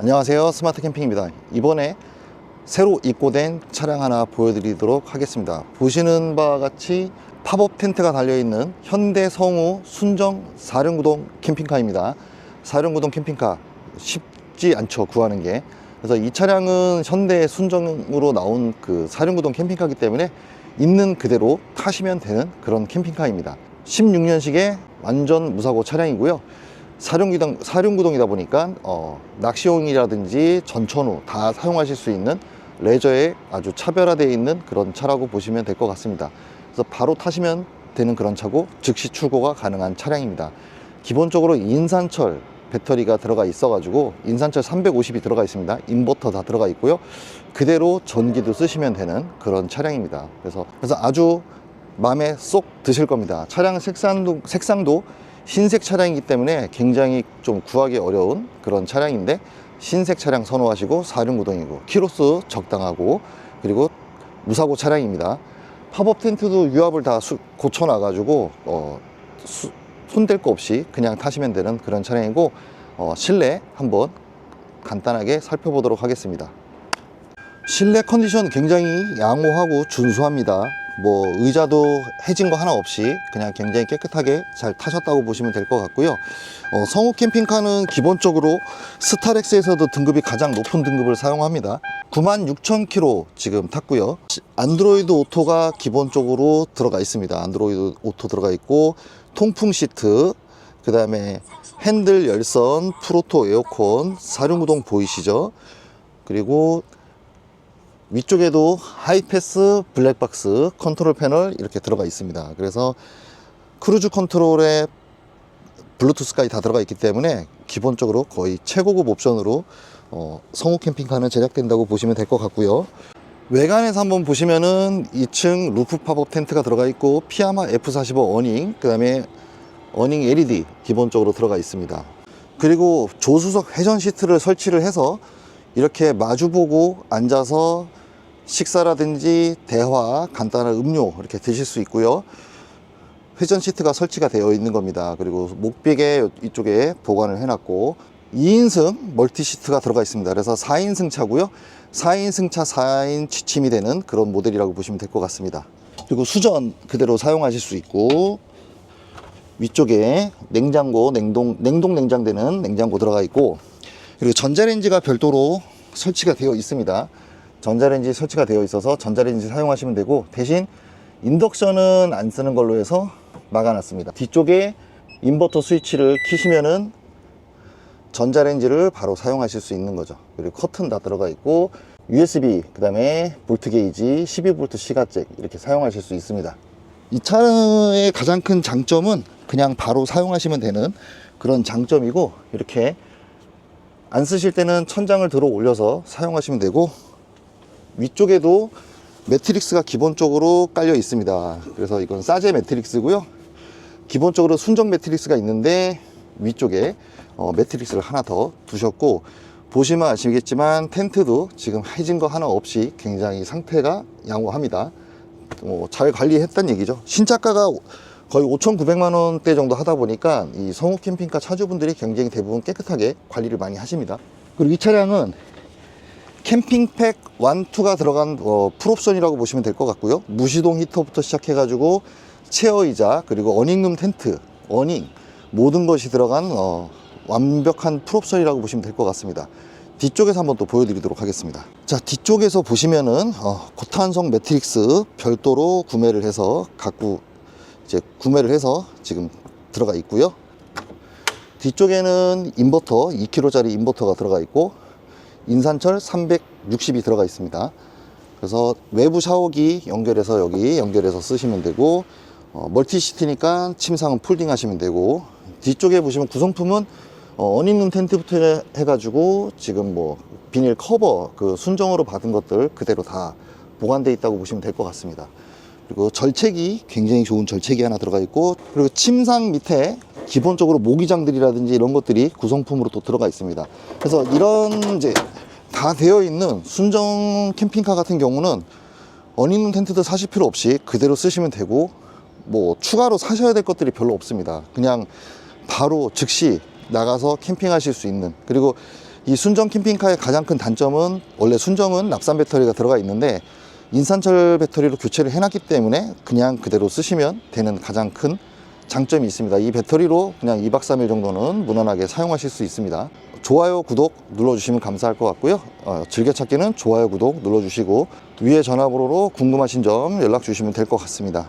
안녕하세요. 스마트 캠핑입니다. 이번에 새로 입고된 차량 하나 보여드리도록 하겠습니다. 보시는 바와 같이 팝업 텐트가 달려있는 현대 성우 순정 사륜구동 캠핑카입니다. 사륜구동 캠핑카 쉽지 않죠 구하는 게. 그래서 이 차량은 현대 순정으로 나온 그 사륜구동 캠핑카이기 때문에 있는 그대로 타시면 되는 그런 캠핑카입니다. 16년식의 완전 무사고 차량이고요 사륜구동, 사륜구동이다 보니까 어, 낚시용이라든지 전천후 다 사용하실 수 있는 레저에 아주 차별화되어 있는 그런 차라고 보시면 될 것 같습니다. 그래서 바로 타시면 되는 그런 차고 즉시 출고가 가능한 차량입니다. 기본적으로 인산철 배터리가 들어가 있어 가지고 인산철 350이 들어가 있습니다. 인버터 다 들어가 있고요. 그대로 전기도 쓰시면 되는 그런 차량입니다. 그래서 그래서 아주 마음에 쏙 드실 겁니다. 차량 색상도 색상도 흰색 차량이기 때문에 굉장히 좀 구하기 어려운 그런 차량인데 흰색 차량 선호하시고 사륜구동이고 키로수 적당하고 그리고 무사고 차량입니다. 팝업 텐트도 유압을 다 수- 고쳐놔 가지고 어, 수- 손댈 거 없이 그냥 타시면 되는 그런 차량이고 어, 실내 한번 간단하게 살펴보도록 하겠습니다. 실내 컨디션 굉장히 양호하고 준수합니다. 뭐 의자도 해진 거 하나 없이 그냥 굉장히 깨끗하게 잘 타셨다고 보시면 될 것 같고요. 어, 성우 캠핑카는 기본적으로 스타렉스에서도 등급이 가장 높은 등급을 사용합니다. 96,000km 지금 탔고요. 시- 안드로이드 오토가 기본적으로 들어가 있습니다. 안드로이드 오토 들어가 있고 통풍 시트, 그 다음에 핸들 열선, 프로토 에어컨, 사륜구동 보이시죠? 그리고 위쪽에도 하이패스 블랙박스 컨트롤 패널 이렇게 들어가 있습니다. 그래서 크루즈 컨트롤에 블루투스까지 다 들어가 있기 때문에 기본적으로 거의 최고급 옵션으로 어, 성우 캠핑카는 제작된다고 보시면 될 것 같고요. 외관에서 한번 보시면은 2층 루프 팝업 텐트가 들어가 있고 피아마 F45 어닝 그 다음에 어닝 LED 기본적으로 들어가 있습니다. 그리고 조수석 회전 시트를 설치를 해서 이렇게 마주보고 앉아서 식사라든지 대화, 간단한 음료 이렇게 드실 수 있고요. 회전 시트가 설치가 되어 있는 겁니다. 그리고 목베개 이쪽에 보관을 해놨고 2인승 멀티 시트가 들어가 있습니다. 그래서 4인승 차고요. 4인승 차 4인 취침이 되는 그런 모델이라고 보시면 될 것 같습니다. 그리고 수전 그대로 사용하실 수 있고 위쪽에 냉장고, 냉동, 냉동 냉장되는 냉장고 들어가 있고 그리고 전자레인지가 별도로 설치가 되어 있습니다. 전자레인지 설치가 되어 있어서 전자레인지 사용하시면 되고 대신 인덕션은 안 쓰는 걸로 해서 막아놨습니다. 뒤쪽에 인버터 스위치를 키시면은 전자레인지를 바로 사용하실 수 있는 거죠. 그리고 커튼 다 들어가 있고 USB 그 다음에 볼트 게이지 12V 시가잭 이렇게 사용하실 수 있습니다. 이 차의 가장 큰 장점은 그냥 바로 사용하시면 되는 그런 장점이고 이렇게 안 쓰실 때는 천장을 들어 올려서 사용하시면 되고 위쪽에도 매트릭스가 기본적으로 깔려 있습니다. 그래서 이건 사제 매트릭스고요. 기본적으로 순정 매트릭스가 있는데 위쪽에 어, 매트릭스를 하나 더 두셨고 보시면 아시겠지만 텐트도 지금 해진 거 하나 없이 굉장히 상태가 양호합니다. 어, 잘 관리했다는 얘기죠. 신차가가 거의 5,900만 원대 정도 하다 보니까 이 성우 캠핑카 차주분들이 굉장히 대부분 깨끗하게 관리를 많이 하십니다. 그리고 이 차량은 캠핑팩 1, 2가 들어간 어, 풀옵션이라고 보시면 될 것 같고요. 무시동 히터부터 시작해 가지고 체어의자 그리고 어닝룸 텐트, 어닝 모든 것이 들어간 어, 완벽한 풀옵션이라고 보시면 될 것 같습니다. 뒤쪽에서 한번 또 보여드리도록 하겠습니다. 자 뒤쪽에서 보시면은 어, 고탄성 매트릭스 별도로 구매를 해서 갖고 이제 구매를 해서 지금 들어가 있고요. 뒤쪽에는 인버터 2kg짜리 인버터가 들어가 있고 인산철 360이 들어가 있습니다. 그래서 외부 샤워기 연결해서 여기 연결해서 쓰시면 되고 어, 멀티시트니까 침상은 폴딩 하시면 되고 뒤쪽에 보시면 구성품은 어, 어닝룸 텐트부터 해- 해가지고 지금 뭐 비닐 커버 그 순정으로 받은 것들 그대로 다 보관되어 있다고 보시면 될 것 같습니다. 그리고 절책이 굉장히 좋은 절책이 하나 들어가 있고 그리고 침상 밑에 기본적으로 모기장들이라든지 이런 것들이 구성품으로 또 들어가 있습니다. 그래서 이런 이제 다 되어 있는 순정 캠핑카 같은 경우는 어닝룸 텐트도 사실 필요 없이 그대로 쓰시면 되고 뭐 추가로 사셔야 될 것들이 별로 없습니다. 그냥 바로 즉시 나가서 캠핑하실 수 있는 그리고 이 순정 캠핑카의 가장 큰 단점은 원래 순정은 납산 배터리가 들어가 있는데 인산철 배터리로 교체를 해놨기 때문에 그냥 그대로 쓰시면 되는 가장 큰 장점이 있습니다. 이 배터리로 그냥 2박 3일 정도는 무난하게 사용하실 수 있습니다. 좋아요, 구독 눌러주시면 감사할 것 같고요. 어, 즐겨찾기는 좋아요, 구독 눌러주시고 위에 전화번호로 궁금하신 점 연락 주시면 될 것 같습니다.